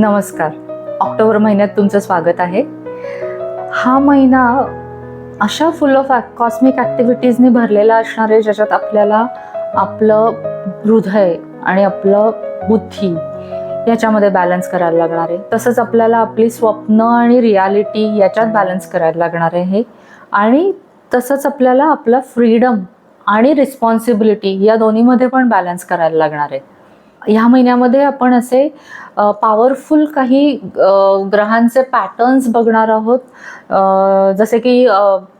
नमस्कार. ऑक्टोबर महिन्यात तुमचं स्वागत आहे. हा महिना अशा फुल ऑफ कॉस्मिक ॲक्टिव्हिटीजने भरलेला असणार आहे ज्याच्यात आपल्याला आपलं हृदय आणि आपलं बुद्धी याच्यामध्ये बॅलन्स करायला लागणार आहे. तसंच आपल्याला आपली स्वप्न आणि रियालिटी याच्यात बॅलन्स करायला लागणार आहे आणि तसंच आपल्याला आपला फ्रीडम आणि रिस्पॉन्सिबिलिटी या दोन्हीमध्ये पण बॅलन्स करायला लागणार आहे. ह्या महिन्यामध्ये आपण असे पॉवरफुल काही ग्रहांचे पॅटर्न्स बघणार आहोत. जसे की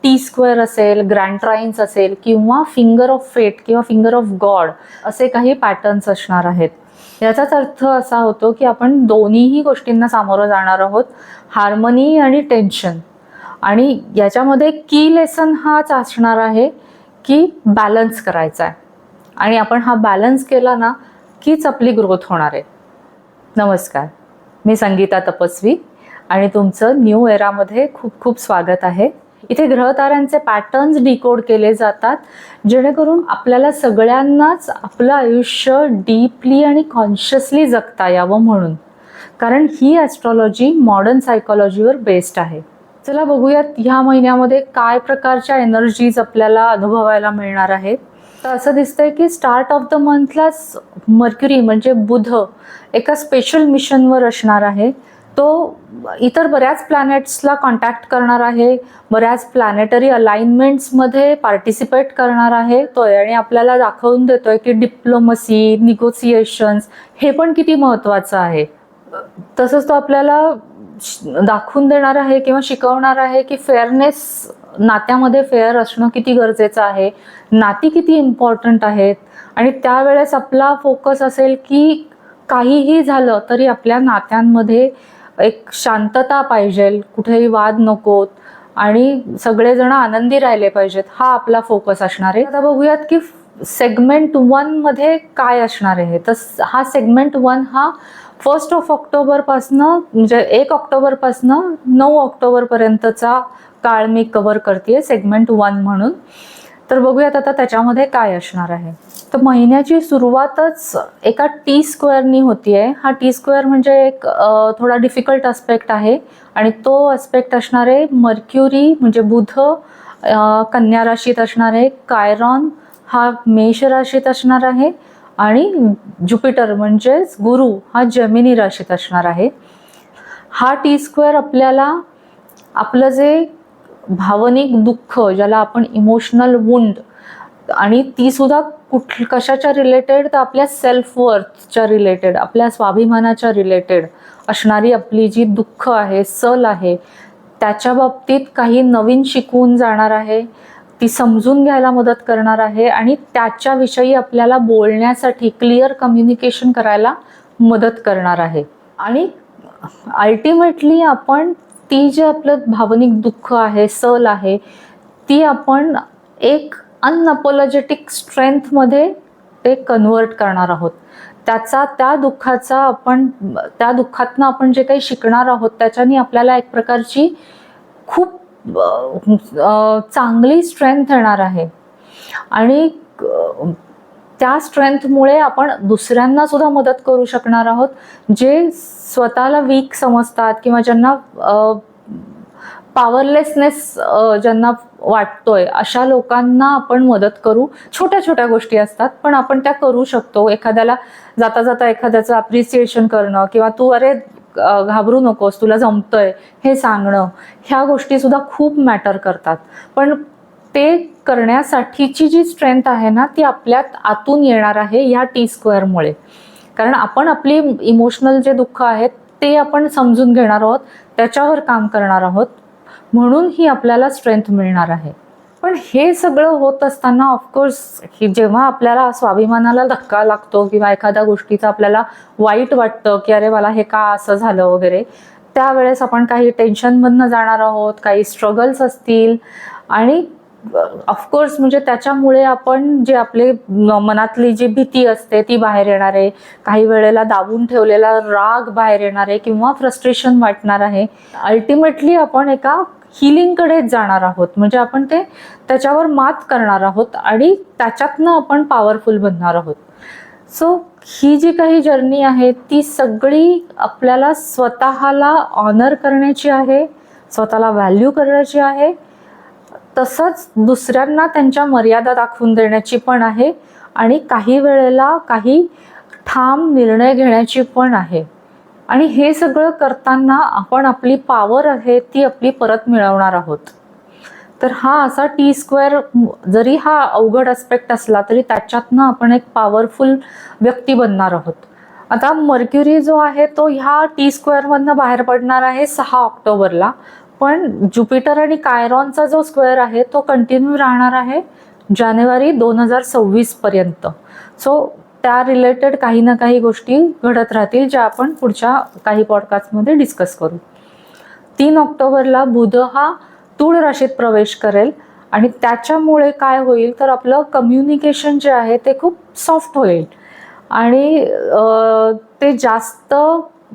टी स्क्वेअर असेल ग्रँड ट्राईन्स असेल किंवा फिंगर ऑफ फेट किंवा फिंगर ऑफ गॉड असे काही पॅटर्न्स असणार आहेत. याचाच अर्थ असा होतो की आपण दोन्हीही गोष्टींना सामोरं जाणार आहोत. हार्मनी आणि टेन्शन आणि याच्यामध्ये की लेसन हाच असणार आहे की बॅलन्स करायचा आहे. आणि आपण हा बॅलन्स केला ना नक्कीच आपली ग्रोथ होणार आहे. नमस्कार. मी संगीता तपस्वी आणि तुमचं न्यू एरामध्ये खूप खूप स्वागत आहे. इथे ग्रहताऱ्यांचे पॅटर्न्स डिकोड केले जातात जेणेकरून आपल्याला सगळ्यांनाच आपलं आयुष्य डीपली आणि कॉन्शियसली जगता यावं म्हणून. कारण ही ॲस्ट्रॉलॉजी मॉडर्न सायकॉलॉजीवर बेस्ड आहे. चला बघूयात ह्या महिन्यामध्ये काय प्रकारच्या एनर्जीज आपल्याला अनुभवायला मिळणार आहेत. तर असं दिसतंय की स्टार्ट ऑफ द मंथलाच मर्क्युरी म्हणजे बुध एका स्पेशल मिशनवर असणार आहे. तो इतर बऱ्याच प्लॅनेट्सला कॉन्टॅक्ट करणार आहे. बऱ्याच प्लॅनेटरी अलाइनमेंट्समध्ये पार्टिसिपेट करणार आहे. तो आणि आपल्याला दाखवून देतोय की डिप्लोमसी निगोसिएशन्स हे पण किती महत्त्वाचं आहे. तसंच तो आपल्याला दाखवून देणार आहे किंवा शिकवणार आहे की फेअरनेस नात्यामध्ये फेअर असणं किती गरजेचं आहे? नाती किती इम्पॉर्टंट आहेत? आणि त्यावेळेस आपला फोकस असेल की काहीही झालं तरी आपल्या नात्यांमध्ये एक शांतता पाहिजे कुठेही वाद नकोत आणि सगळेजण आनंदी राहिले पाहिजेत हा आपला फोकस असणार आहे. आता बघूयात की सेगमेंट वनमध्ये काय असणार आहे? तर हा सेगमेंट वन हा फर्स्ट ऑफ ऑक्टोबरपासनं म्हणजे एक ऑक्टोबरपासनं नऊ ऑक्टोबरपर्यंतचा काळ मी कव्हर करते सेगमेंट वन म्हणून. तर बघूयात आता त्याच्यामध्ये काय असणार आहे. तर महिन्याची सुरुवातच एका टी स्क्वेअरनी होती आहे हा टी स्क्वेअर म्हणजे एक थोडा डिफिकल्ट अस्पेक्ट आहे. आणि तो अस्पेक्ट असणार आहे मर्क्युरी म्हणजे बुध कन्या राशीत असणार आहे कायरॉन हा मेष राशीत असणार आहे. आणि ज्युपिटर म्हणजेच गुरु हा जमिनी राशीत असणार आहे. हा टी स्क्वेअर आपल्याला आपलं जे भावनिक दुःख ज्याला आपण इमोशनल वुंड आणि ती सुद्धा कुठ कशाच्या रिलेटेड तर आपल्या सेल्फ वर्थच्या रिलेटेड आपल्या स्वाभिमानाच्या रिलेटेड असणारी आपली जी दुःख आहे सल आहे त्याच्या बाबतीत काही नवीन शिकवून जाणार आहे ती समजून घ्यायला मदत करणार आहे आणि त्याच्याविषयी आपल्याला बोलण्यासाठी क्लिअर कम्युनिकेशन करायला मदत करणार आहे. आणि अल्टिमेटली आपण ती जे आपलं भावनिक दुःख आहे सल आहे ती आपण एक अनअपोलॉजेटिक स्ट्रेंथमध्ये ते कन्वर्ट करणार आहोत. त्याचा त्या दुःखाचा आपण त्या दुःखातनं आपण जे काही शिकणार आहोत त्याच्यानी आपल्याला एक प्रकारची खूप चांगली स्ट्रेंथ येणार आहे. आणि त्या स्ट्रेंथमुळे आपण दुसऱ्यांना सुद्धा मदत करू शकणार आहोत. जे स्वतःला वीक समजतात किंवा ज्यांना पॉवरलेसनेस ज्यांना वाटतोय अशा लोकांना आपण मदत करू. छोट्या छोट्या गोष्टी असतात पण आपण त्या करू शकतो. एखाद्याला जाता जाता एखाद्याचं अप्रिसिएशन करणं किंवा तू अरे घाबरू नकोस तुला जमतंय हे सांगणं ह्या गोष्टी सुद्धा खूप मॅटर करतात. पण ते करण्यासाठीची जी स्ट्रेंथ आहे ना ती आपल्यात आतून येणार आहे ह्या टी स्क्वेअरमुळे कारण आपण आपली इमोशनल जे दुःख आहेत ते आपण समजून घेणार आहोत त्याच्यावर काम करणार आहोत. म्हणून ही आपल्याला स्ट्रेंथ मिळणार आहे. पण हे सगळं होत असताना ऑफकोर्स ही जेव्हा आपल्याला स्वाभिमानाला धक्का लागतो किंवा एखाद्या गोष्टीचं आपल्याला वाईट वाटतं की अरे मला हे का असं झालं वगैरे त्यावेळेस आपण काही टेन्शनमधनं जाणार आहोत काही स्ट्रगल्स असतील. आणि ऑफकोर्स म्हणजे त्याच्यामुळे आपण जे आपले मनातली जी भीती असते ती बाहेर येणार आहे. काही वेळेला दाबून ठेवलेला राग बाहेर येणार आहे किंवा फ्रस्ट्रेशन वाटणार आहे. अल्टिमेटली आपण एका हिलिंगकडेच जाणार आहोत. म्हणजे आपण ते त्याच्यावर मात करणार आहोत आणि त्याच्यातनं आपण पॉवरफुल बनणार आहोत. सो ही जी काही जर्नी आहे ती सगळी आपल्याला स्वतःला ऑनर करण्याची आहे स्वतःला व्हॅल्यू करण्याची आहे. तसंच दुसऱ्यांना त्यांच्या मर्यादा दाखवून देण्याची पण आहे आणि काही वेळेला काही ठाम निर्णय घेण्याची पण आहे. आणि हे सगळं करताना आपण आपली पावर आहे ती आपली परत मिळवणार आहोत. तर हा असा टी स्क्वेअर जरी हा अवघड अस्पेक्ट असला तरी त्याच्यातनं आपण एक पॉवरफुल व्यक्ती बनणार आहोत. आता मर्क्युरी जो आहे तो ह्या टी स्क्वेअरमधनं बाहेर पडणार आहे सहा ऑक्टोबरला. पण ज्युपिटर आणि कायरॉनचा जो स्क्वेअर आहे तो कंटिन्यू राहणार आहे जानेवारी दोन हजार सव्वीसपर्यंत सो त्या रिलेटेड काही ना काही गोष्टी घडत राहतील ज्या आपण पुढच्या काही पॉडकास्टमध्ये डिस्कस करू. तीन ऑक्टोबरला बुध हा तूळ राशीत प्रवेश करेल आणि त्याच्यामुळे काय होईल तर आपलं कम्युनिकेशन जे आहे ते खूप सॉफ्ट होईल. आणि ते जास्त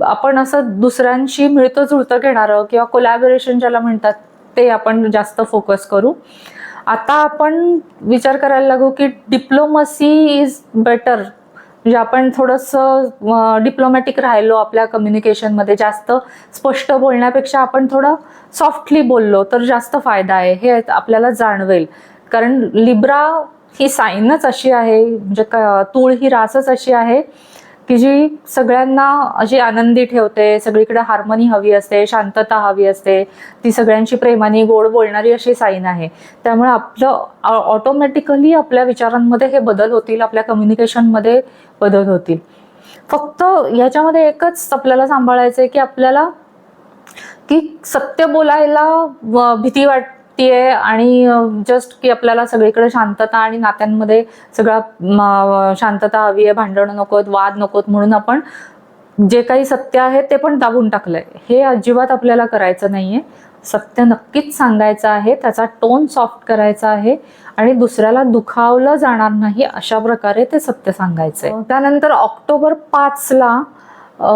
आपण असं दुसऱ्यांशी मिळतं जुळतं घेणारं किंवा कोलॅबोरेशन ज्याला म्हणतात ते आपण जास्त फोकस करू. आता आपण विचार करायला लागू की डिप्लोमसी इज बेटर म्हणजे आपण थोडंसं डिप्लोमॅटिक राहिलो आपल्या कम्युनिकेशनमध्ये जास्त स्पष्ट बोलण्यापेक्षा आपण थोडं सॉफ्टली बोललो तर जास्त फायदा आहे हे आपल्याला जाणवेल. कारण लिब्रा ही साईनच अशी आहे म्हणजे क- तूळ ही रासच अशी आहे. की जी सगळ्यांना अशी आनंदी ठेवते सगळीकडे हार्मनी हवी असते शांतता हवी असते ती सगळ्यांची प्रेमाने गोड बोलणारी अशी साईन आहे. त्यामुळे आपलं ऑटोमॅटिकली आपल्या विचारांमध्ये हे बदल होतील आपल्या कम्युनिकेशनमध्ये बदल होतील. फक्त ह्याच्यामध्ये एकच आपल्याला सांभाळायचं आहे की आपल्याला की सत्य बोलायला भीती वाट भीती वाटतेय आणि जस्ट की आपल्याला सगळीकडे शांतता आणि नात्यांमध्ये सगळा शांतता हवी आहे भांडणं नकोत वाद नकोत म्हणून आपण जे काही सत्य आहे ते पण दाबून टाकलंय. हे अजिबात आपल्याला करायचं नाहीये. सत्य नक्कीच सांगायचं आहे त्याचा टोन सॉफ्ट करायचा आहे आणि दुसऱ्याला दुखावलं जाणार नाही अशा प्रकारे ते सत्य सांगायचंय. त्यानंतर ऑक्टोबर पाचला अ,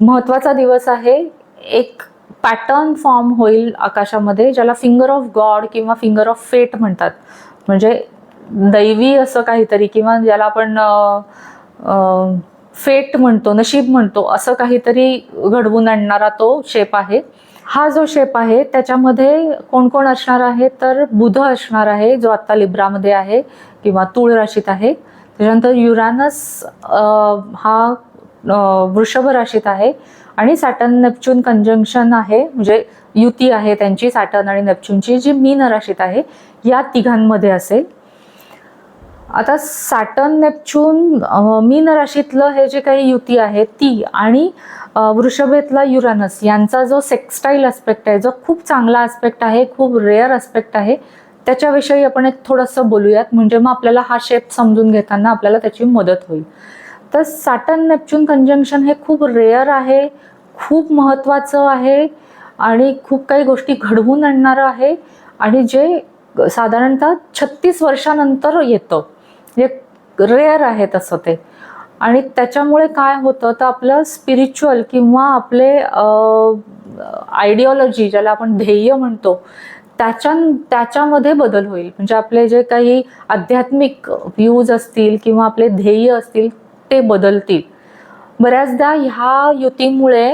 महत्त्वाचा दिवस आहे. एक पॅटर्न फॉर्म होईल आकाशामध्ये ज्याला फिंगर ऑफ गॉड किंवा फिंगर ऑफ फेट म्हणतात. म्हणजे दैवी असं काहीतरी किंवा ज्याला आपण फेट म्हणतो नशीब म्हणतो असं काहीतरी घडवून आणणारा तो शेप आहे. हा जो शेप आहे त्याच्यामध्ये कोण कोण असणार आहे? तर बुध असणार आहे जो आत्ता लिब्रामध्ये आहे किंवा तूळ राशीत आहे. त्याच्यानंतर युरानस हा वृषभ राशीत आहे. आणि सॅटर्न नेपच्यून कंजंक्शन आहे म्हणजे युती आहे त्यांची सॅटर्न आणि नेपच्यूनची जी मीन राशीत आहे या तिघांमध्ये असेल. आता सॅटर्न नेपच्यून मीन राशीतलं हे जे काही युती आहे ती आणि वृषभेतला युरानस यांचा जो सेक्स्टाईल अस्पेक्ट आहे जो खूप चांगला अस्पेक्ट आहे खूप रेअर अस्पेक्ट आहे त्याच्याविषयी आपण एक थोडंसं बोलूयात. म्हणजे मग आपल्याला हा शेप समजून घेताना आपल्याला त्याची मदत होईल. तर सॅटर्न नेपच्यून कंजंक्शन हे खूप रेअर आहे खूप महत्त्वाचं आहे आणि खूप काही गोष्टी घडवून आणणारं आहे आणि जे साधारणतः छत्तीस वर्षानंतर येतं. जे रेअर आहे तसं ते. आणि त्याच्यामुळे काय होतं तर आपलं स्पिरिच्युअल किंवा आपले आयडिओलॉजी ज्याला आपण ध्येय म्हणतो त्याच्या त्याच्यामध्ये बदल होईल. म्हणजे आपले जे काही आध्यात्मिक व्ह्यूज असतील किंवा आपले ध्येय असतील ते बदलतील. बऱ्याचदा ह्या युतीमुळे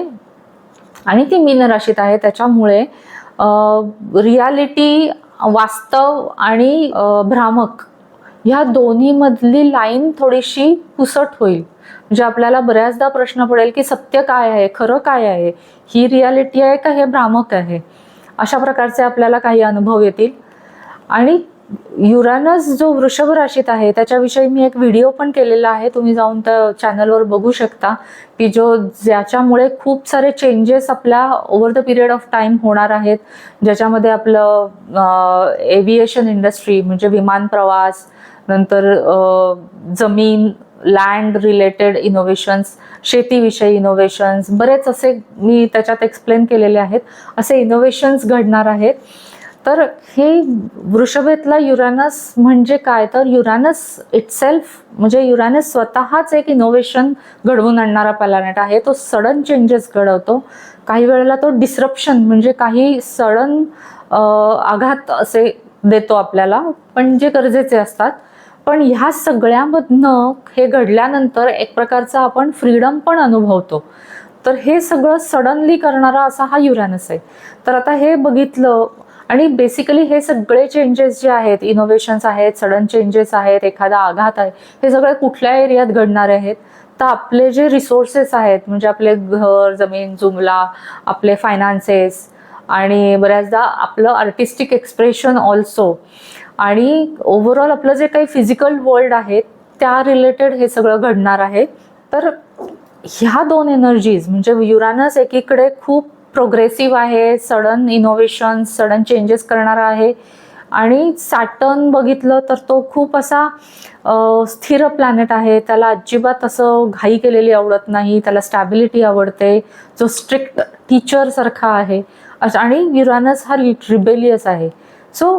आणि ती मीन राशीत आहे त्याच्यामुळे रियालिटी वास्तव आणि भ्रामक ह्या दोन्हीमधली लाईन थोडीशी पुसट होईल. म्हणजे आपल्याला बऱ्याचदा प्रश्न पडेल की सत्य काय आहे खरं काय आहे? ही रियालिटी आहे का हे भ्रामक आहे? अशा प्रकारचे आपल्याला काही अनुभव येतील. आणि युरानस जो वृषभ राशीत आहे त्याच्याविषयी मी एक व्हिडिओ पण केलेला आहे. तुम्ही जाऊन त्या चॅनलवर बघू शकता की जो ज्याच्यामुळे खूप सारे चेंजेस आपल्या over the period of time होणार आहेत. ज्याच्यामध्ये आपलं एव्हिएशन इंडस्ट्री म्हणजे विमान प्रवास नंतर जमीन लँड रिलेटेड इनोव्हेशन्स शेतीविषयी इनोव्हेशन्स बरेच असे मी त्याच्यात एक्सप्लेन केलेले आहेत. असे इनोव्हेशन्स घडणार आहेत. तर हे वृषभेतला युरानस म्हणजे काय? तर युरानस इटसेल्फ म्हणजे युरानस स्वतःच एक इनोव्हेशन घडवून आणणारा प्लॅनेट आहे. तो सडन चेंजेस घडवतो. काही वेळेला तो डिसरप्शन म्हणजे काही सडन आघात असे देतो आपल्याला. पण जे गरजेचे असतात. पण ह्या सगळ्यामधनं हे घडल्यानंतर एक प्रकारचा आपण फ्रीडम पण अनुभवतो. तर हे सगळं सडनली करणारा असा हा युरॅनस आहे. तर आता हे बघितलं आणि बेसिकली हे सगळे चेंजेस जे आहेत इनोव्हेशन्स आहेत सडन चेंजेस आहेत एखादा आघात आहे हे सगळे कुठल्या एरियात घडणार आहेत? तर आपले जे रिसोर्सेस आहेत म्हणजे आपले घर जमीन जुमला आपले फायनान्सेस आणि बऱ्याचदा आपलं आर्टिस्टिक एक्सप्रेशन ऑल्सो आणि ओव्हरऑल आपलं जे काही फिजिकल वर्ल्ड आहे त्या रिलेटेड हे सगळं घडणार आहे. तर ह्या दोन एनर्जीज म्हणजे युरानस एकीकडे खूप प्रोग्रेसिव्ह आहे सडन इनोव्हेशन सडन चेंजेस करणारा आहे. आणि सॅटर्न बघितलं तर तो खूप असा स्थिर प्लॅनेट आहे. त्याला अजिबात असं घाई केलेली आवडत नाही. त्याला स्टॅबिलिटी आवडते. जो स्ट्रिक्ट टीचरसारखा आहे. आणि युरानस हा रिबेलियस आहे. सो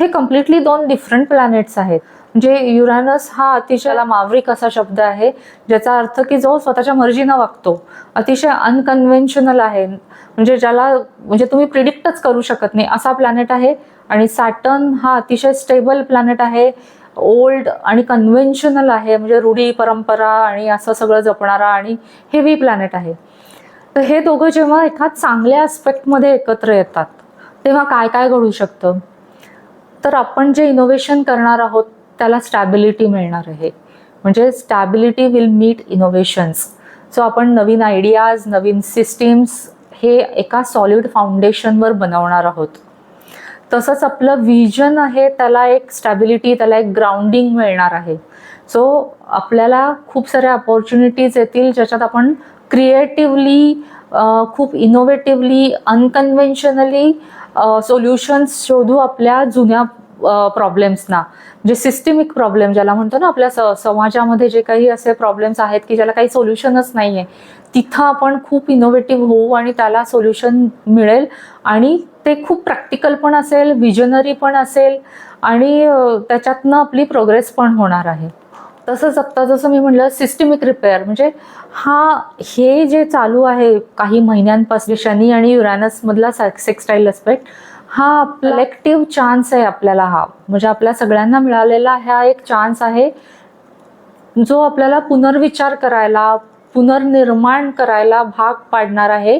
हे कम्प्लिटली दोन डिफरंट प्लॅनेट्स आहेत. म्हणजे युरानस हा अतिशय मावरिक असा शब्द आहे ज्याचा अर्थ की जो स्वतःच्या मर्जीनं वागतो अतिशय अनकन्व्हेन्शनल आहे. म्हणजे ज्याला म्हणजे तुम्ही प्रिडिक्टच करू शकत नाही. असा प्लॅनेट आहे आणि सॅटर्न हा अतिशय स्टेबल प्लॅनेट आहे. ओल्ड आणि कन्व्हेन्शनल आहे. म्हणजे रूढी परंपरा आणि असं सगळं जपणारा आणि हेवी प्लॅनेट आहे. तर हे दोघं जेव्हा एका चांगल्या आस्पेक्टमध्ये एकत्र येतात तेव्हा काय काय घडू शकतं? तर आपण जे इनोव्हेशन करणार आहोत त्याला स्टॅबिलिटी मिळणार आहे. म्हणजे stability will meet innovations so आपण नवीन आयडियाज नवीन सिस्टीम्स हे एका सॉलिड फाउंडेशनवर बनवणार आहोत. तसंच आपलं व्हिजन आहे त्याला एक स्टॅबिलिटी त्याला एक ग्राउंडिंग मिळणार आहे. सो आपल्याला खूप साऱ्या अपॉर्च्युनिटीज येतील ज्याच्यात आपण क्रिएटिव्हली खूप इनोव्हेटिव्हली अनकन्व्हेन्शनली सोल्युशन्स शोधू आपल्या जुन्या प्रॉब्लेम्सना जे सिस्टमिक प्रॉब्लेम ज्याला म्हणतो ना आपल्या स समाजामध्ये जे काही असे प्रॉब्लेम्स आहेत की ज्याला काही सोल्युशनच नाही आहे तिथं आपण खूप इनोव्हेटिव्ह होऊ आणि त्याला सोल्युशन मिळेल आणि ते खूप प्रॅक्टिकल पण असेल विजनरी पण असेल आणि त्याच्यातनं आपली प्रोग्रेस पण होणार आहे. तसंच आत्ता जसं मी म्हटलं सिस्टमिक रिपेअर म्हणजे हा हे जे चालू आहे काही महिन्यांपासून शनी आणि युरॅनसमधला सेक्सटाईल अस्पेक्ट हा कलेक्टिव्ह चान्स आहे आपल्याला हा. म्हणजे आपल्या सगळ्यांना मिळालेला हा एक चान्स आहे. जो आपल्याला पुनर्विचार करायला पुनर्निर्माण करायला भाग पाडणार आहे.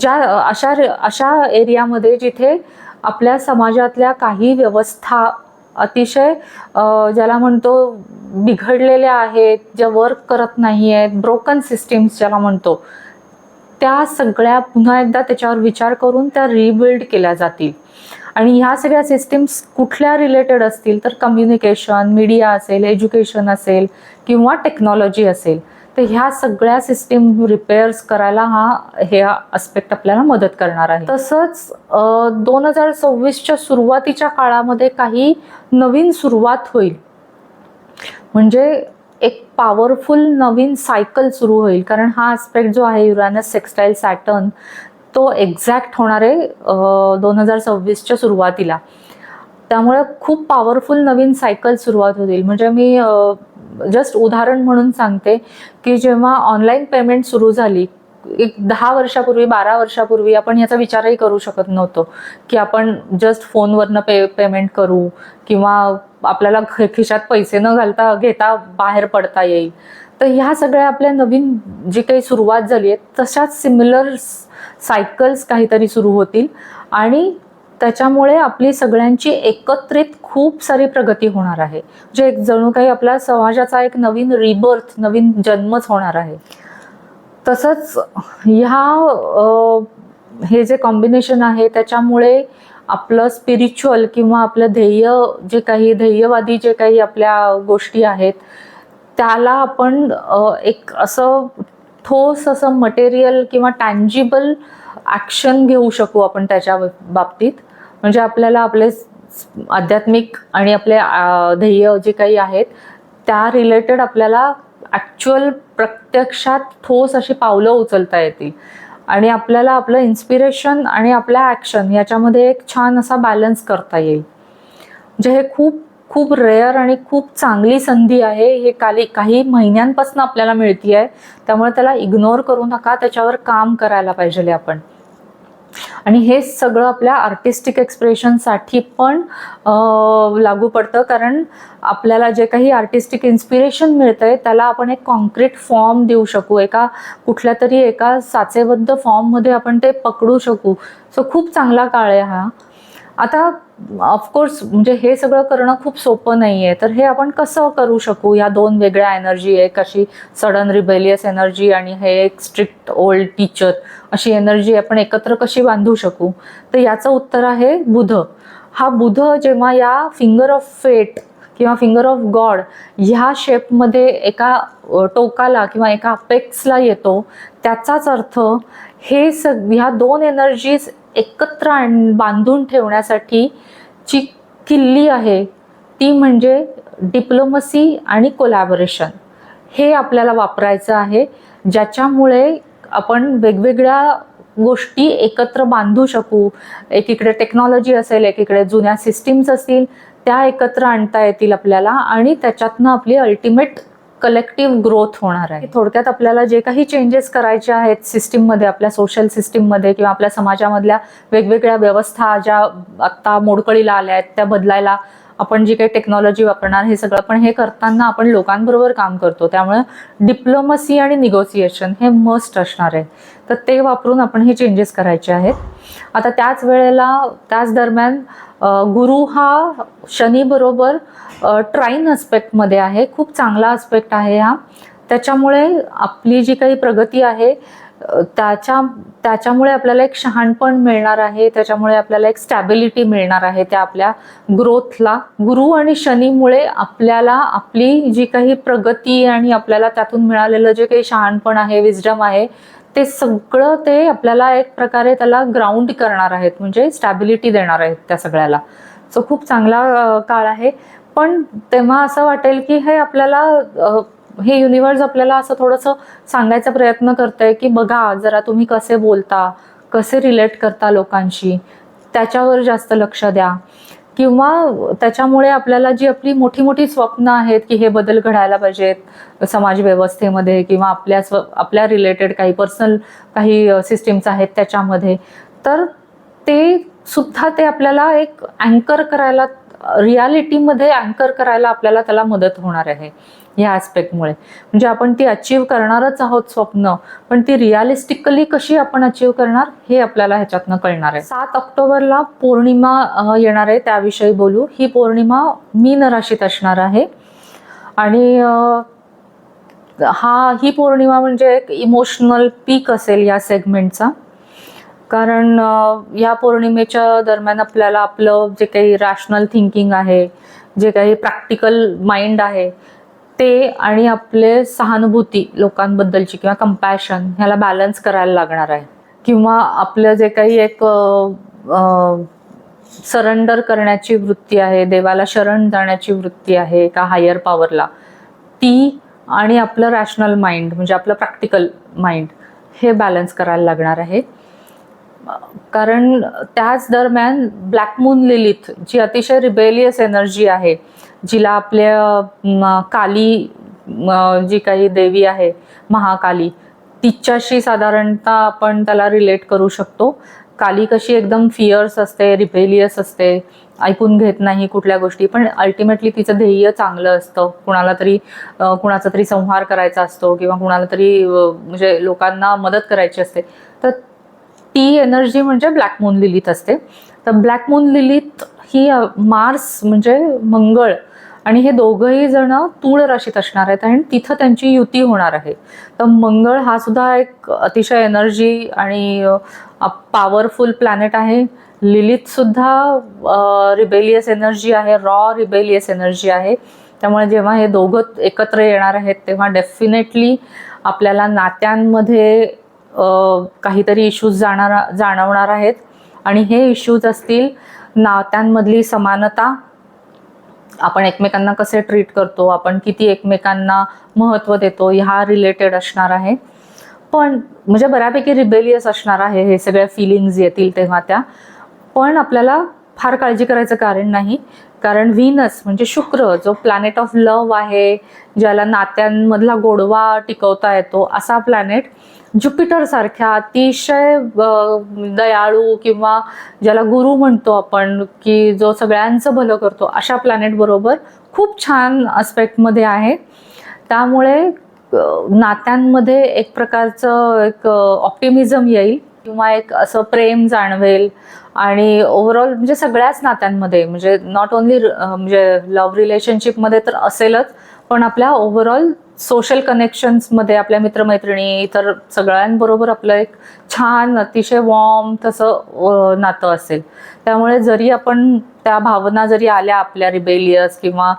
ज्या अशा अशा एरियामध्ये जिथे आपल्या समाजातल्या काही व्यवस्था अतिशय ज्याला म्हणतो बिघडलेल्या आहेत ज्या वर्क करत नाही आहेत ब्रोकन सिस्टीम्स ज्याला म्हणतो त्या सगळ्या पुन्हा एकदा त्याच्यावर विचार करून त्या रिबिल्ड केल्या जातील. आणि ह्या सगळ्या सिस्टीम्स कुठल्या रिलेटेड असतील तर कम्युनिकेशन मीडिया असेल एज्युकेशन असेल किंवा टेक्नॉलॉजी असेल तर ह्या सगळ्या सिस्टीम रिपेअर्स करायला हा हे अस्पेक्ट आपल्याला मदत करणार आहे. तसंच दोन हजार सव्वीसच्या सुरुवातीच्या काळामध्ये काही नवीन सुरुवात होईल. म्हणजे एक पॉवरफुल नवीन सायकल सुरू होईल. कारण हा आस्पेक्ट जो आहे युरानस सेक्स्टाईल सॅटर्न तो एक्झॅक्ट होणार आहे दोन हजार सव्वीसच्या सुरुवातीला. त्यामुळे खूप पॉवरफुल नवीन सायकल सुरुवात होतील. म्हणजे मी जस्ट उदाहरण म्हणून सांगते की जेव्हा ऑनलाईन पेमेंट सुरू झाली एक दहा वर्षापूर्वी बारा वर्षापूर्वी आपण याचा विचारही करू शकत नव्हतो की आपण जस्ट फोनवरनं पे पेमेंट करू किंवा आपल्याला खिशात पैसे न घालता घेता बाहेर पडता येईल. तर ह्या सगळ्या आपल्या नवीन जी काही सुरुवात झाली आहे तशाच सिमिलर सायकल्स काहीतरी सुरू होतील. आणि त्याच्यामुळे आपली सगळ्यांची एकत्रित खूप सारी प्रगती होणार आहे. जे एक जणू काही आपल्या समाजाचा एक नवीन रिबर्थ नवीन जन्मच होणार आहे. तसंच ह्या हे जे कॉम्बिनेशन आहे त्याच्यामुळे आपलं स्पिरिच्युअल किंवा आपलं ध्येय जे काही ध्येयवादी जे काही आपल्या गोष्टी आहेत त्याला आपण एक असं ठोस असं मटेरियल किंवा टँजिबल ॲक्शन घेऊ शकू आपण त्याच्या बाबतीत. म्हणजे आपल्याला आपले आध्यात्मिक आणि आपले ध्येय जे काही आहेत त्या रिलेटेड आपल्याला ॲक्च्युअल प्रत्यक्षात ठोस अशी पावलं उचलता येतील. आणि आपल्याला आपलं इन्स्पिरेशन आणि आपल्या ॲक्शन याच्यामध्ये एक छान असा बॅलन्स करता येईल. म्हणजे हे खूप खूप रेअर आणि खूप चांगली संधी आहे. हे काली काही महिन्यांपासून आपल्याला मिळती आहे त्यामुळे त्याला इग्नोर करू नका. त्याच्यावर काम करायला पाहिजे आपण. आणि हे सगळं आपल्या आर्टिस्टिक एक्सप्रेशनसाठी पण लागू पडतं. कारण आपल्याला जे काही आर्टिस्टिक इन्स्पिरेशन मिळतं आहे त्याला आपण एक कॉन्क्रीट फॉर्म देऊ शकू. एका कुठल्या तरी एका साचेबद्ध फॉर्ममध्ये आपण ते पकडू शकू. सो खूप चांगला काळ आहे हा. आता ऑफकोर्स म्हणजे हे सगळं करणं खूप सोपं नाही आहे तर हे आपण कसं करू शकू? या दोन वेगळ्या एनर्जी एक अशी सडन रिबेलियस एनर्जी आणि हे एक स्ट्रिक्ट ओल्ड टीचर अशी एनर्जी आपण एकत्र कशी बांधू शकू? तर याचं उत्तर आहे बुध. हा बुध जेव्हा या फिंगर ऑफ फेट किंवा फिंगर ऑफ गॉड ह्या शेपमध्ये एका टोकाला किंवा एका अपेक्सला येतो त्याचाच अर्थ हे सग ह्या दोन एनर्जीज एकत्र आण बांधून ठेवण्यासाठी जी किल्ली आहे ती म्हणजे डिप्लोमसी आणि कोलॅबोरेशन हे आपल्याला वापरायचं आहे. ज्याच्यामुळे आपण वेगवेगळ्या गोष्टी एकत्र बांधू शकू. एकीकडे टेक्नॉलॉजी असेल एकीकडे जुन्या सिस्टीम्स असतील त्या एकत्र आणता येतील आपल्याला आणि त्याच्यातनं आपली अल्टिमेट कलेक्टिव्ह ग्रोथ होणार आहे. थोडक्यात आपल्याला जे काही चेंजेस करायचे आहेत सिस्टीममध्ये आपल्या सोशल सिस्टीममध्ये किंवा आपल्या समाजामधल्या वेगवेगळ्या व्यवस्था ज्या आत्ता मोडकळीला आल्या आहेत त्या बदलायला आपण जी काही टेक्नॉलॉजी वापरणार हे सगळं पण हे करताना आपण लोकांबरोबर काम करतो. त्यामुळे डिप्लोमसी आणि निगोसिएशन हे मस्ट असणार आहे तर ते वापरून आपण हे चेंजेस करायचे आहेत. आता त्याच वेळेला त्याच दरम्यान गुरु हा शनीबरोबर ट्राईन अस्पेक्टमध्ये आहे. खूप चांगला अस्पेक्ट आहे हा. त्याच्यामुळे आपली जी काही प्रगती आहे त्याच्या त्याच्यामुळे आपल्याला एक शहाणपण मिळणार आहे त्याच्यामुळे आपल्याला एक स्टॅबिलिटी मिळणार आहे त्या आपल्या ग्रोथला गुरु आणि शनीमुळे आपल्याला आपली जी काही प्रगती आणि आपल्याला त्यातून मिळालेलं जे काही शहाणपण आहे विजडम आहे ते सगळं ते आपल्याला एक प्रकारे त्याला ग्राउंड करणार आहेत म्हणजे स्टॅबिलिटी देणार आहेत त्या सगळ्याला. सो खूप चांगला काळ आहे. पण तेव्हा असं वाटेल की हे आपल्याला हे युनिवर्स आपल्याला असं थोडंसं सांगायचा प्रयत्न करतंय की बघा जरा तुम्ही कसे बोलता कसे रिलेट करता लोकांशी त्याच्यावर जास्त लक्ष द्या. किंवा त्याच्यामुळे आपल्याला जी आपली मोठी मोठी स्वप्न आहेत की हे बदल घडायला पाहिजेत समाज व्यवस्थेमध्ये किंवा आपल्या स्व आपल्या रिलेटेड काही पर्सनल काही सिस्टीम्स आहेत त्याच्यामध्ये तर ते सुद्धा ते आपल्याला एक अँकर करायला रियालिटीमध्ये अँकर करायला आपल्याला त्याला मदत होणार आहे ह्या ॲस्पेक्टमुळे म्हणजे आपण ती अचीव करणारच आहोत स्वप्न पण ती रिअलिस्टिकली कशी आपण अचीव करणार हे आपल्याला ह्याच्यातनं कळणार आहे. सात ऑक्टोबरला पौर्णिमा येणार आहे त्याविषयी बोलू. ही पौर्णिमा मीन राशीत असणार आहे. आणि हा ही पौर्णिमा म्हणजे एक इमोशनल पीक असेल या सेगमेंटचा कारण ह्या या पौर्णिमेच्या दरम्यान आपल्याला आपलं जे काही रॅशनल थिंकिंग आहे जे काही प्रॅक्टिकल माइंड आहे ते आणि आपले सहानुभूती लोकांबद्दलची किंवा कम्पॅशन ह्याला बॅलन्स करायला लागणार आहे. किंवा आपलं जे काही एक सरेंडर करण्याची वृत्ती आहे देवाला शरण जाण्याची वृत्ती आहे एका हायर पॉवरला ती आणि आपलं रॅशनल माइंड म्हणजे आपलं प्रॅक्टिकल माइंड हे बॅलन्स करायला लागणार आहे. कारण त्याच दरम्यान ब्लॅक मून लिलिथ जी अतिशय रिबेलियस एनर्जी आहे जिला आपल्या काली जी काही देवी आहे महाकाली तिच्याशी साधारणतः आपण त्याला रिलेट करू शकतो. काली कशी एकदम फिअर्स असते रिबेलियस असते ऐकून घेत नाही कुठल्या गोष्टी पण अल्टिमेटली तिचं ध्येय चांगलं असतं. कुणाला तरी कुणाचा तरी संहार करायचा असतो किंवा कुणाला तरी म्हणजे लोकांना मदत करायची असते. तर ती एनर्जी म्हणजे ब्लॅक मून लिलित असते. तर ब्लॅक मून लिलित ही मार्स म्हणजे मंगळ आणि हे दोघंही जण तूळ राशीत असणार आहेत आणि तिथं त्यांची युती होणार आहे. तर मंगळ हा सुद्धा एक अतिशय एनर्जी आणि पॉवरफुल प्लॅनेट आहे. लिलित सुद्धा रिबेलियस एनर्जी आहे रॉ रिबेलियस एनर्जी आहे. त्यामुळे जेव्हा हे दोघं एकत्र येणार आहेत तेव्हा डेफिनेटली आपल्याला नात्यांमध्ये काहीतरी इश्यूज जाणार जाणवणार आहेत. आणि हे इश्यूज असतील नात्यांमधली समानता. आपण एकमेकांना कसे ट्रीट करतो? आपण किती एकमेकांना महत्त्व देतो? ह्या रिलेटेड असणार आहे. पण म्हणजे बऱ्यापैकी रिबेलियस असणार आहे. हे सगळ्या फिलिंग्ज येतील तेव्हा त्या. पण आपल्याला फार काळजी करायचं कारण नाही. कारण व्हीनस म्हणजे शुक्र जो प्लॅनेट ऑफ लव्ह आहे ज्याला नात्यांमधला गोडवा टिकवता येतो असा प्लॅनेट ज्युपिटर सारख्या अतिशय दयाळू किंवा ज्याला गुरु म्हणतो आपण की जो सगळ्यांचं भलं करतो अशा प्लॅनेट बरोबर खूप छान आस्पेक्टमध्ये आहे. त्यामुळे नात्यांमध्ये एक प्रकारचं एक ऑप्टिमिझम येईल किंवा एक असं प्रेम जाणवेल आणि ओव्हरऑल म्हणजे सगळ्याच नात्यांमध्ये म्हणजे नॉट ओन्ली म्हणजे लव्ह रिलेशनशिपमध्ये तर असेलच पण आपल्या ओव्हरऑल सोशल कनेक्शन्समध्ये आपल्या मित्रमैत्रिणी इतर सगळ्यांबरोबर आपलं एक छान अतिशय वॉर्म तसं नातं असेल. त्यामुळे जरी आपण त्या भावना जरी आल्या आपल्या रिबेलियस किंवा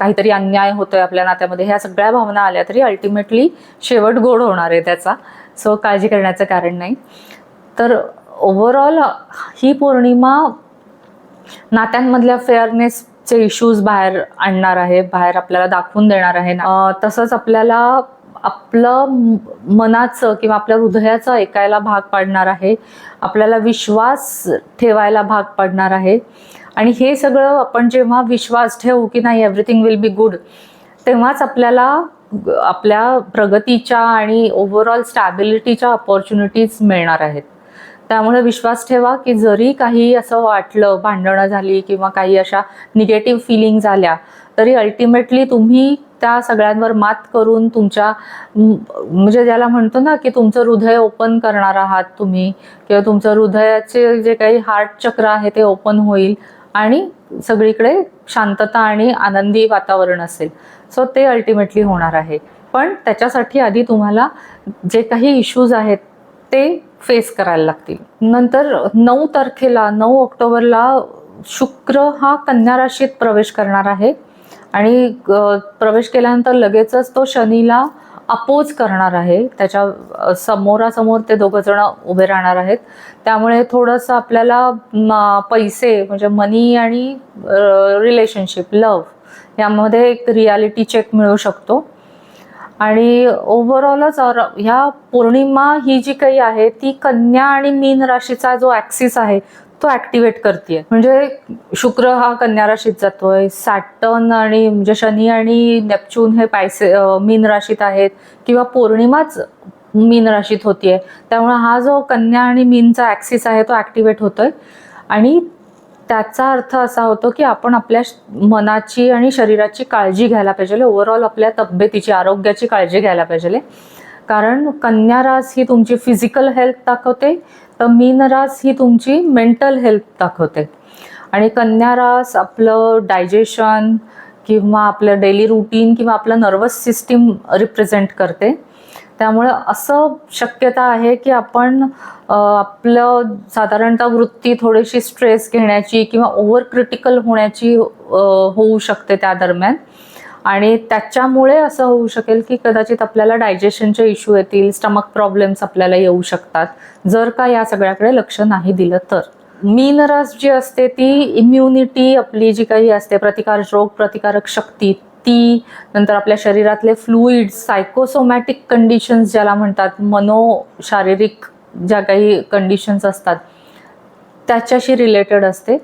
काहीतरी अन्याय होतोय आपल्या नात्यामध्ये ह्या सगळ्या भावना आल्या तरी अल्टिमेटली शेवट गोड होणार आहे त्याचा. सो काळजी करण्याचं कारण नाही. तर ओव्हरऑल ही पौर्णिमा नात्यांमधल्या फेअरनेस चे इश्यूज बाहेर आणणार आहे बाहेर आपल्याला दाखवून देणार आहे तसंच आपल्याला आपलं मनाचं किंवा आपल्या हृदयाचं ऐकायला भाग पाडणार आहे. आपल्याला विश्वास ठेवायला भाग पाडणार आहे. आणि हे सगळं आपण जेव्हा विश्वास ठेवू की नाही एव्हरीथिंग विल बी गुड तेव्हाच आपल्याला आपल्या प्रगतीच्या आणि ओव्हरऑल स्टॅबिलिटीच्या ऑपॉर्च्युनिटीज मिळणार आहेत. त्यामुळे विश्वास ठेवा की जरी काही असं वाटलं भांडणं झाली किंवा काही अशा निगेटिव्ह फिलिंग झाल्या तरी अल्टिमेटली तुम्ही त्या सगळ्यांवर मात करून तुमच्या म्हणजे ज्याला म्हणतो ना की तुमचं हृदय ओपन करणार आहात तुम्ही किंवा तुमचं हृदयाचे जे काही हार्ट चक्र आहे ते ओपन होईल आणि सगळीकडे शांतता आणि आनंदी वातावरण असेल. सो ते अल्टिमेटली होणार आहे. पण त्याच्यासाठी आधी तुम्हाला जे काही इश्यूज आहेत ते फेस करायला लागतील. नंतर नऊ तारखेला नऊ ऑक्टोबरला शुक्र हा कन्या राशीत प्रवेश करणार आहे. आणि प्रवेश केल्यानंतर लगेचच तो शनीला अपोज करणार आहे. त्याच्या समोरासमोर ते दोघं जण उभे राहणार आहेत. त्यामुळे थोडंसं आपल्याला पैसे म्हणजे मनी आणि रिलेशनशिप लव्ह यामध्ये एक रियालिटी चेक मिळू शकतो. आणि ओव्हरऑलच ह्या पौर्णिमा ही जी काही आहे ती कन्या आणि मीन राशीचा जो ॲक्सिस आहे तो ॲक्टिवेट करते म्हणजे शुक्र हा कन्या राशीत जातोय सॅटर्न आणि म्हणजे शनी आणि नेपच्यून हे पायसे मीन राशीत आहेत किंवा पौर्णिमाच मीन राशीत होतीये. त्यामुळे हा जो कन्या आणि मीनचा ॲक्सिस आहे तो ॲक्टिवेट होतोय. आणि त्याचा अर्थ असा होतो की आपण आपल्या मनाची आणि शरीराची काळजी घ्यायला पाहिजे. ओव्हरऑल आपल्या तब्येतीची आरोग्याची काळजी घ्यायला पाहिजे. कारण कन्या रास ही तुमची फिजिकल हेल्थ दाखवते तर मीन रास ही तुमची मेंटल हेल्थ दाखवते. आणि कन्या रास आपलं डायजेशन किंवा आपलं डेली रुटीन किंवा आपलं नर्वस सिस्टीम रिप्रेझेंट करते. त्यामुळं असं शक्यता आहे की आपण आपलं साधारणतः वृत्ती थोडीशी स्ट्रेस घेण्याची किंवा ओव्हर क्रिटिकल होण्याची होऊ शकते त्या दरम्यान. आणि त्याच्यामुळे असं होऊ शकेल की कदाचित आपल्याला डायजेशनचे इश्यू येतील स्टमक प्रॉब्लेम्स आपल्याला येऊ शकतात. जर का या सगळ्याकडे लक्ष नाही दिलं तर. मीन रस जी असते ती इम्युनिटी आपली जी काही असते प्रतिकार रोग प्रतिकारक शक्ती ती नंतर आपल्या शरीरातले फ्लुईड सायकोसोमॅटिक कंडिशन्स ज्याला म्हणतात मनो शारीरिक ज्या काही कंडिशन्स असतात त्याच्याशी रिलेटेड असते.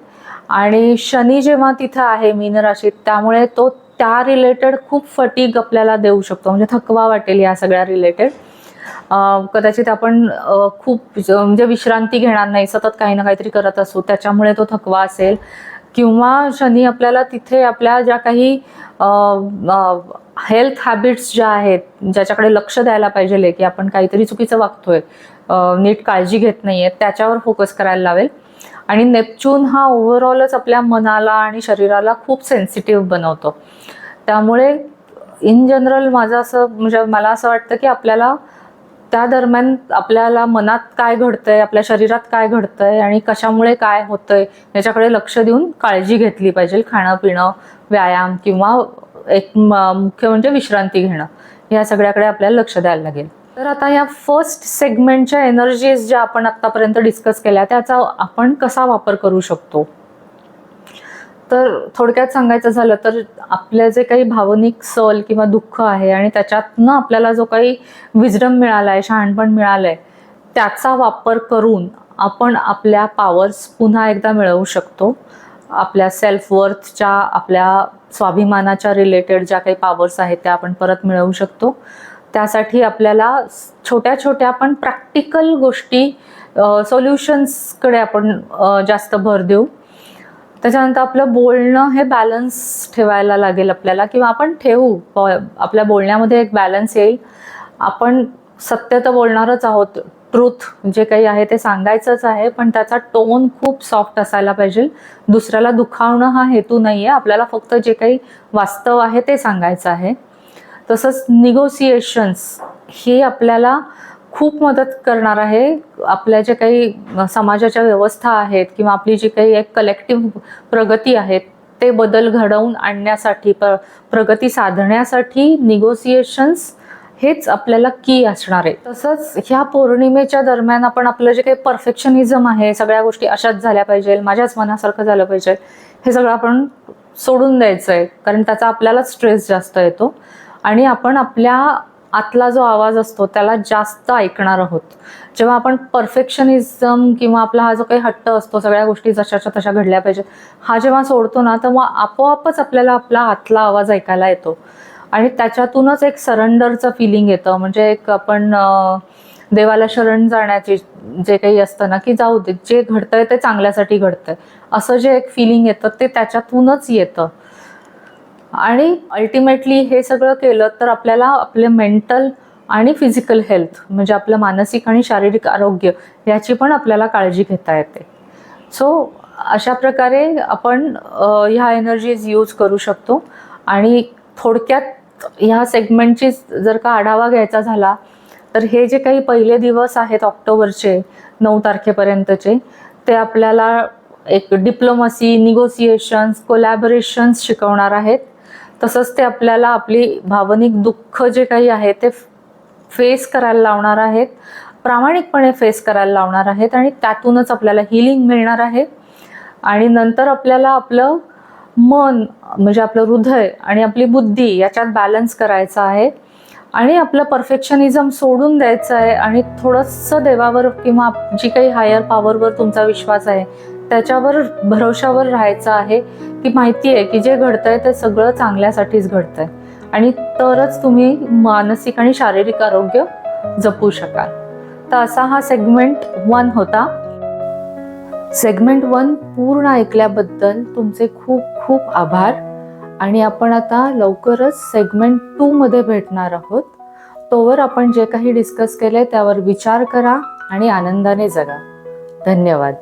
आणि शनी जेव्हा तिथं आहे मीन राशीत त्यामुळे तो त्या रिलेटेड खूप फटीग आपल्याला देऊ शकतो. म्हणजे थकवा वाटेल या सगळ्या रिलेटेड कदाचित आपण खूप म्हणजे विश्रांती घेणार नाही सतत काही ना काहीतरी करत असू त्याच्यामुळे तो थकवा असेल. किंवा शनी आपल्याला तिथे आपल्या ज्या काही हेल्थ हॅबिट्स ज्या आहेत ज्याच्याकडे लक्ष द्यायला पाहिजे की आपण काहीतरी चुकीचं वागतोय नीट काळजी घेत नाही आहेत त्याच्यावर फोकस करायला लावेल. आणि नेपच्यून हा ओव्हरऑलच आपल्या मनाला आणि शरीराला खूप सेन्सिटिव्ह बनवतो. त्यामुळे इन जनरल माझं असं म्हणजे मला असं वाटतं की आपल्याला त्या दरम्यान आपल्याला मनात काय घडतंय आपल्या शरीरात काय घडतंय आणि कशामुळे काय होतंय याच्याकडे लक्ष देऊन काळजी घेतली पाहिजे. खाणं पिणं व्यायाम किंवा एक मुख्य म्हणजे विश्रांती घेणं या सगळ्याकडे आपल्याला लक्ष द्यायला लागेल. तर आता या फर्स्ट सेगमेंटच्या एनर्जीज ज्या आपण आतापर्यंत डिस्कस केल्या त्याचा आपण कसा वापर करू शकतो? तर थोडक्यात सांगायचं झालं तर आपले जे काही भावनिक सल किंवा दुःख आहे आणि त्याच्यातनं आपल्याला जो काही विजडम मिळाला आहे शहाणपण मिळालं आहे त्याचा वापर करून आपण आपल्या पॉवर्स पुन्हा एकदा मिळवू शकतो. आपल्या सेल्फ वर्थच्या आपल्या स्वाभिमानाच्या रिलेटेड ज्या काही पॉवर्स आहेत त्या आपण परत मिळवू शकतो. त्यासाठी आपल्याला छोट्या छोट्या पण प्रॅक्टिकल गोष्टी सोल्युशन्सकडे आपण जास्त भर देऊ. त्याच्यानंतर आपलं बोलणं हे बॅलन्स ठेवायला लागेल आपल्याला किंवा आपण ठेवू. आपल्या बोलण्यामध्ये एक बॅलन्स येईल. आपण सत्य तर बोलणारच आहोत. ट्रूथ जे काही आहे ते सांगायचंच आहे पण त्याचा टोन खूप सॉफ्ट असायला पाहिजे. दुसऱ्याला दुखावणं हा हेतू नाही आहे आपल्याला फक्त जे काही वास्तव आहे ते सांगायचं आहे. तसंच निगोसिएशन्स हे आपल्याला खूप मदत करणार आहे. आपल्या जे काही समाजाच्या व्यवस्था आहेत किंवा आपली जी काही एक कलेक्टिव्ह प्रगती आहे ते बदल घडवून आणण्यासाठी प्र प्रगती साधण्यासाठी निगोसिएशन्स हेच आपल्याला की असणार आहे. तसंच ह्या पौर्णिमेच्या दरम्यान आपण आपलं जे काही परफेक्शनिझम आहे सगळ्या गोष्टी अशाच झाल्या पाहिजे माझ्याच मनासारखं झालं पाहिजे हे सगळं आपण सोडून द्यायचं आहे कारण त्याचा आपल्याला स्ट्रेस जास्त येतो. आणि आपण आपल्या आतला जो आवाज असतो त्याला जास्त ऐकणार आहोत जेव्हा आपण परफेक्शनिझम किंवा आपला हा जो काही हट्ट असतो सगळ्या गोष्टी जशाच्या तशा घडल्या पाहिजेत हा जेव्हा सोडतो ना तेव्हा आपोआपच आपल्याला आपला आतला आवाज ऐकायला येतो. आणि त्याच्यातूनच एक सरेंडरचं फिलिंग येतं. म्हणजे एक आपण देवाला शरण जाण्याची जे काही असतं ना की जाऊ दे जे घडतंय ते चांगल्यासाठी घडतंय. असं जे एक फिलिंग येतं ते त्याच्यातूनच येतं. आणि अल्टिमेटली हे सगळं केलं तर आपल्याला आपले मेंटल आणि फिजिकल हेल्थ म्हणजे आपलं मानसिक आणि शारीरिक आरोग्य याची पण आपल्याला काळजी घेता येते. सो अशा प्रकारे आपण ह्या एनर्जीज यूज करू शकतो. आणि थोडक्यात ह्या सेगमेंटची जर का आढावा घ्यायचा झाला तर हे जे काही पहिले दिवस आहेत ऑक्टोबरचे नऊ तारखेपर्यंतचे ते आपल्याला एक डिप्लोमसी निगोसिएशन्स कोलॅबरेशन्स शिकवणार आहेत. तसंच ते आपल्याला आपली भावनिक दुःख जे काही आहे ते फेस करायला लावणार आहेत. प्रामाणिकपणे फेस करायला लावणार आहेत आणि त्यातूनच आपल्याला हिलिंग मिळणार आहे. आणि नंतर आपल्याला आपलं मन म्हणजे आपलं हृदय आणि आपली बुद्धी याच्यात बॅलन्स करायचा आहे. आणि आपलं परफेक्शनिझम सोडून द्यायचं आहे. आणि थोडंसं देवावर किंवा जी काही हायर पॉवरवर तुमचा विश्वास आहे त्याच्यावर भरोशावर राहायचं आहे की माहिती आहे की जे घडतंय ते सगळं चांगल्यासाठीच घडतंय. आणि तरच तुम्ही मानसिक आणि शारीरिक आरोग्य जपू शकाल. तर असा हा सेगमेंट वन होता. सेगमेंट वन पूर्ण ऐकल्याबद्दल तुमचे खूप खूप आभार. आणि आपण आता लवकरच सेगमेंट टूमध्ये भेटणार आहोत. तोवर आपण जे काही डिस्कस केले त्यावर विचार करा आणि आनंदाने जगा. धन्यवाद.